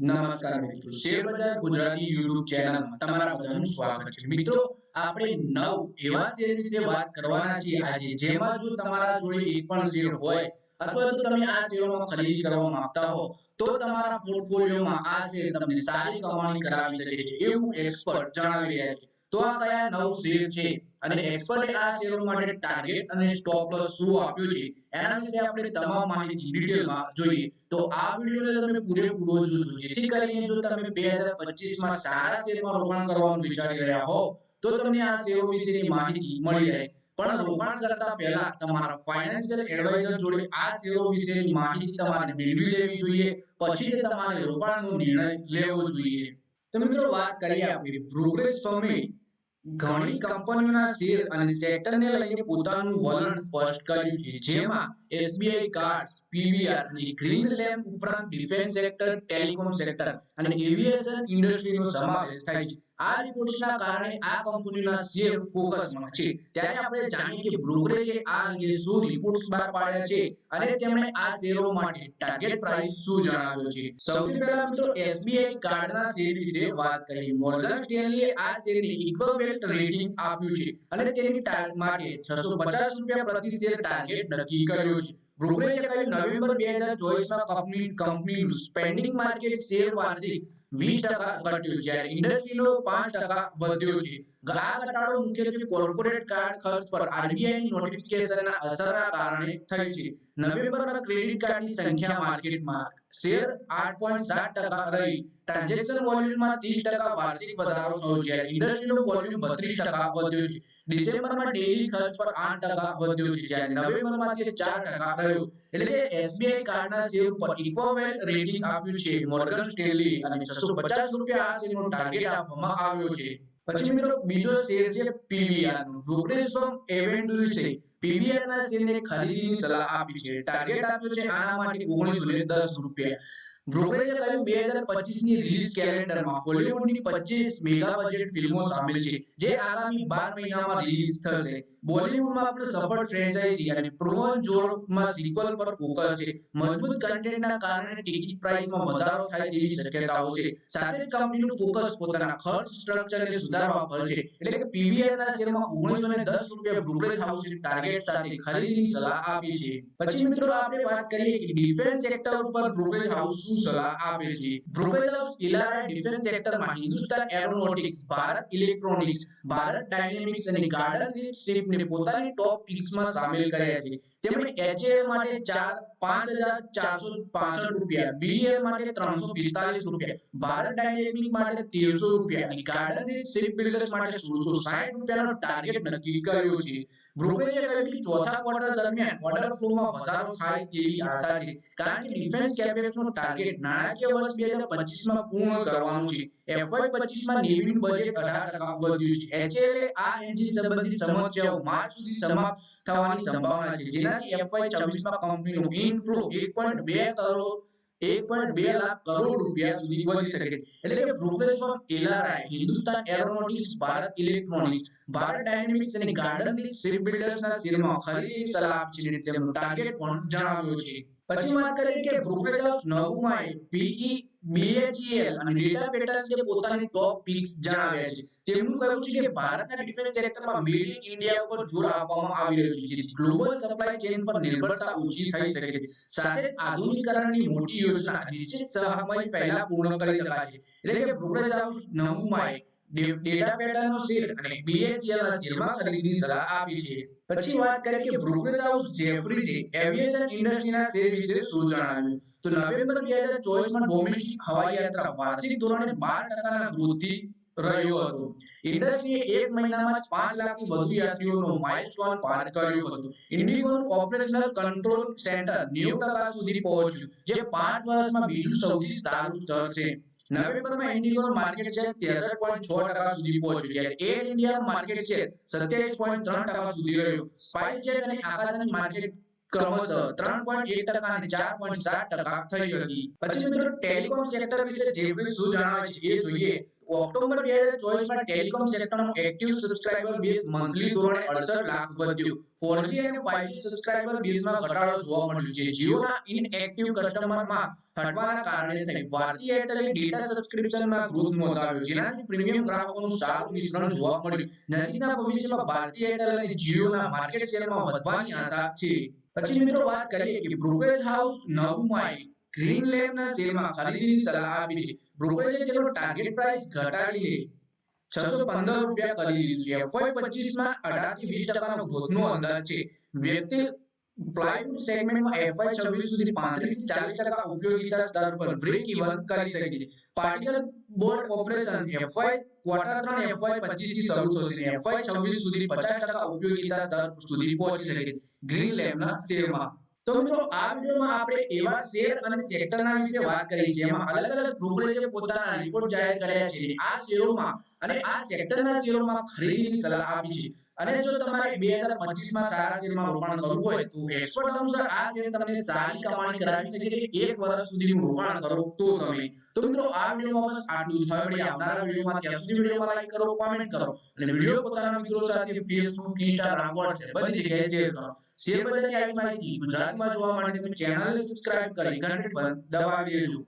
નમસ્કાર મિત્રો. શેર બજાર ગુજરાતી YouTube ચેનલમાં તમારા બધાનું સ્વાગત છે. મિત્રો, આપણે નવ એવા શેર વિશે વાત કરવાના છીએ આજે, જેમાં જો તમારા જોડે એક પણ શેર હોય, અથવા તો તમે આ શેરોમાં ખરીદી કરવા માંગતા હો, તો તમારા પોર્ટફોલિયોમાં આ શેર તમને સારી કમાણી કરાવી શકે છે. એવું એક્સપર્ટ જણાવી રહ્યા છે. તો આ કયા નવ શેર છે? અને એક્સપર્ટે આ શેરો માટે ટાર્ગેટ અને સ્ટોપ લોસ શું આપ્યો છે? એના વિશે આપણે તમામ માહિતી ડિટેલમાં જોઈએ. તો આ વિડિયોને તમે પૂરેપૂરો જોજો. જેથી કરીને જો તમે 2025 માં સારા શેરમાં રોકાણ કરવાનું વિચારી રહ્યા હો, તો તમને આ શેરો વિશેની માહિતી મળી રહે. પણ રોકાણ કરતા પહેલા તમારા ફાઇનાન્શિયલ એડવાઇઝર જોડે આ શેરો વિશેની માહિતી તમારે મેળવી લેવી જોઈએ. પછી જ તમારે રોકાણનો નિર્ણય લેવો જોઈએ. તો મિત્રો વાત કરીએ આપણે બ્રોકરેજ ફર્મે ઘણી કંપનીઓના શેર અને સેક્ટરને લઈને પોતાનું વલણ સ્પષ્ટ કર્યું છે. જેમાં એસબીઆઈ કાર્ડ્સ, પીવીઆર અને ગ્રીન લેમ્પ ઉપરાંત ડિફેન્સ સેક્ટર, ટેલિકોમ સેક્ટર અને એવિએશન ઇન્ડસ્ટ્રીનો સમાવેશ થાય છે. આ રિપોર્ટ્સના કારણે આ કંપનીના શેર ફોકસમાં છે. ત્યારે આપણે જાણીએ કે બ્રોકરેજે આ અંગે શું રિપોર્ટ્સ બહાર પાડ્યા છે અને તેમણે આ શેરો માટે ટાર્ગેટ પ્રાઇસ શું જણાવ્યો છે. સૌથી પહેલા મિત્રો SBI કાર્ડના શેર વિશે વાત કરી મોર્ગન સ્ટેનલીએ આ શેરને ઇક્વિવેલન્ટ રેટિંગ આપ્યું છે અને તેની માટે 650 રૂપિયા પ્રતિ શેર ટાર્ગેટ નક્કી કર્યો છે. બ્રોકરેજે કહ્યું, નવેમ્બર 2024 માં કંપની કંપનીનું સ્પેન્ડિંગ માર્કેટ શેર વાર્ષિક 20% ઘટ્યું જ્યારે ઇન્ડસ્ટ્રીનો 5% વધ્યો છે આ ઘટાડો મુખ્યત્વે કોર્પોરેટ કાર્ડ ખર્ચ પર RBI ની નોટિફિકેશનના અસરના કારણે થયો છે નવેમ્બરમાં ક્રેડિટ કાર્ડની સંખ્યા માર્કેટમાં શેર 8.7% રહી. ટ્રાન્ઝેક્શન વોલ્યુમમાં 30% વાર્ષિક વધારો થયો છે. ઇન્ડસ્ટ્રીનું વોલ્યુમ 32 ટકા વધ્યું છે. ડિસેમ્બરમાં ડેઇલી ખર્ચ પર 8 ટકા વધ્યો છે. જ્યારે નવેમ્બરમાં તે 4 ટકા રહ્યો એટલે SBI કાર્ડના શેર પર ઇક્વોવેલ રેટિંગ આપ્યું છે. મોર્ગન સ્ટેલી અને 650 રૂપિયા આ શેરનો ટાર્ગેટ આપવામાં આવ્યો છે. પછી મિત્રો, બીજો શેર છે પીવીઆર નો. બ્રોકરેજ ફર્મ એવેન્ડ્યુસે પીવીઆર ના શેરને ખરીદીની સલાહ આપી છે. ટાર્ગેટ આપ્યો છે આના માટે 1910 રૂપિયા. બ્રોકરેજે કહ્યું 2025 ની રિલીઝ કેલેન્ડરમાં હોલિવૂડની 25 મેગા બજેટ ફિલ્મો સામેલ છે જે આગામી બાર મહિનામાં રિલીઝ થશે બોલિવૂડમાં આપણે સફળ ફ્રેન્ચાઇઝી અને પ્રોવન જોરમાં સિક્વલ પર ફોકસ છે મજબૂત કન્ટેન્ટના કારણે ટિકિટ પ્રાઇસમાં વધારો થાય તેવી શક્યતાઓ છે સાથે જ કંપનીનું ફોકસ પોતાના ખર્ચ સ્ટ્રક્ચરને સુધારવા પર છે એટલે કે પીવીઆરના શેરમાં ઓગણીસો ને દસ રૂપિયા બ્રોકરેજ હાઉસે ટાર્ગેટ સાથે ખરીદીની સલાહ આપી છે પછી મિત્રો આપણે વાત કરીએ કે ડિફેન્સ સેક્ટર ઉપર બ્રોકરેજ હાઉસ શું સલાહ આપે છે. બ્રોકરેજ ઇલારા ડિફેન્સ સેક્ટરમાં Hindustan aeronautics Bharat electronics Bharat dynamics અને ગાર્ડન શિપને પોતાની ટોપ પિક્સમાં સામેલ કર્યા છે. તેમણે એચએએલ માટે 4 5465 રૂપિયા બીએલ માટે 345 રૂપિયા ભારત ડાયનેમિક માટે તેરસો રૂપિયા અને ગાર્ડન શિપ બિલ્ડર્સ માટે 1660 રૂપિયાનો ટાર્ગેટ નક્કી કર્યો છે. બ્રોકરેજે કહ્યું કે ચોથા ક્વાર્ટર દરમિયાન ઓર્ડર ફ્લોમાં વધારો થાય તેવી આશા છે. કારણ કે ડિફેન્સ કેપેક્સનો ટાર્ગેટ નાણાકીય વર્ષ 2025 માં પૂર્ણ કરવાનું છે. એફવાય 25 માં નેવીનું બજેટ 18% વધ્યું છે. HAL આ એન્જિન સંબંધિત સમસ્યાઓ માર્ચ સુધી સમાપ્ત થવાની સંભાવના છે. જેનાથી FY 26 માં કંપનીનો ઇનફ્લો 1.2 કરોડ 1.2 લાખ કરોડ રૂપિયા સુધી વધી શકે એટલે કે brokerage firm LRI Hindustan aeronautics, Bharat electronics, Bharat dynamics અને ગાર્ડન શિપ બિલ્ડર્સના શેરમાં ખરીદી સલાહ આપી તેમનું ટાર્ગેટ પણ જણાવ્યું છે. પછી વાત કરી કે બ્રોકરેજ હાઉસ નવમાં પીઈ બીએચઈએલ અને ડેટા પેટર્સને પોતાની ટોપ પીસ જણાવે છે. તેમનું કહેવું છે કે ભારતના ડિફેન્સ સેક્ટરમાં મેડ ઇન ઇન્ડિયા ઉપર જોર આપવામાં આવી રહ્યું છે, જેથી ગ્લોબલ સપ્લાય ચેઇન પર નિર્ભરતા ઓછી થઈ શકે છે. સાથે જ આધુનિકરણની મોટી યોજના, નિશ્ચિત સમય પહેલા પૂર્ણ કરી શકાય છે. એટલે કે બ્રોકરેજ હાઉસ નવમાં ડેટા પેટર્નનો શેર અને બીએચએલ ના ખરીદીની સલાહ આપી છે. પછી વાત કરીએ કે બ્રોકરેજ હાઉસ જેફરીજે એવિએશન ઇન્ડસ્ટ્રીના શેર વિશે શું જણાવ્યું તો નવેમ્બર 2024 માં ડોમેસ્ટિક હવાઈ યાત્રા વાર્ષિક ધોરણે 12% ના વૃદ્ધિ રહ્યો હતો. ઇન્ડસ્ટ્રીએ એક મહિનામાં 5 લાખથી વધુ યાત્રીઓનો માઇલસ્ટોન પાર કર્યો હતો. ઇન્ડિગોનું ઓપરેશનલ કંટ્રોલ સેન્ટર 90% સુધી પહોંચ્યું, જે 5 વર્ષમાં બીજું સૌથી સારું સ્તર છે. નવેમ્બરમાં ઇન્ડિગોનું માર્કેટ શેર 63.6% સુધી પહોંચ્યું જ્યારે એર ઇન્ડિયાનું માર્કેટ શેર 27.3% સુધી રહ્યું. સ્પાઇસ જેટ અને આકાશની માર્કેટ ક્રમશઃ 3.1% અને 4.7% થઈ હતી પછી મિત્રો ટેલિકોમ સેક્ટર વિશે જેફરી શું જણાવે છે એ જોઈએ. ઓક્ટોબર 2024 માં ટેલિકોમ સેક્ટરનું એક્ટિવ સબસ્ક્રાઇબર બેઝ મંથલી ધોરણે 68 લાખ વધ્યું. 4G અને 5G સબસ્ક્રાઇબર બેઝમાં ઘટાડો જોવા મળ્યો છે. જીઓના ઇનએક્ટિવ કસ્ટમરમાં હટવાના કારણે થઈ. ભારતીય એરટેલે ડેટા સબસ્ક્રિપ્શનમાં ગ્રોથ નોંધાવ્યો. જેનાથી પ્રીમિયમ ગ્રાહકોનું સારું મિશ્રણ જોવા મળ્યું. નજીકના ભવિષ્યમાં ભારતીય એરટેલ અને જીઓના માર્કેટ શેરમાં વધવાની આશા છે. પછી મિત્રો વાત કરીએ કે બ્રોકરેજ હાઉસ નવમાઈ ગ્રીન લેબના શેરમાં ખરીદીની સલાહ આપી છે. બ્રોકરેજે તેનો ટાર્ગેટ પ્રાઇસ ઘટાડી લે છસો પંદર રૂપિયા કરી દીધું છે. એફવાય પચીસમાં અઢારથી વીસ ટકાનો ગ્રોથનો અંદાજ છે. વ્યક્તિ પ્લાયવુડ સેગમેન્ટમાં એફઆઈ છવ્વીસ સુધી પાંત્રીસથી ચાલીસ ટકા ઉપયોગિતા દર પર બ્રેક ઇવન કરી શકે છે. Particle board operation FY quarter ત્રણ એફઆઈ પચીસથી શરૂ થશે એફઆઈ છવ્વીસ સુધી પચાસ ટકા ઉપયોગિતા દર સુધી પહોંચી શકે ગ્રીન લેબના શેરમાં. તો મિત્રો, આ વિડીયોમાં આપણે એવા શેર અને સેક્ટરના વિશે વાત કરી છે. એમાં અલગ અલગ બ્રોકરેજે પોતાના રિપોર્ટ જાહેર કર્યા છે. આ શેરોમાં અને આ સેક્ટરના શેરોમાં ખરીદીની સલાહ આપી છે. અને જો તમારે 2025 માં સારા શેરમાં રોકાણ કરવું હોય, તો એક્સપર્ટ અનુસાર આ શેર તમને સારી કમાણી કરાવી શકે છે. એક વર્ષ સુધીનું રોકાણ કરો તો તમે, તો મિત્રો આ વિડિયોમાં બસ આટલું જ. હવે વળી આવનારા વિડિયોમાં ત્યાં સુધી વિડિયોમાં લાઈક કરો કોમેન્ટ કરો અને વિડિયો પોતાના મિત્રો સાથે ફેસબુક ઇન્સ્ટાગ્રામ વોટ્સએપ બધી જગ્યાએ શેર કરો. શેર બજારની આવી માહિતી ગુજરાતમાં જોવા માટે તમે ચેનલને સબસ્ક્રાઇબ કરી ઘંટી પર દબાવી દેજો.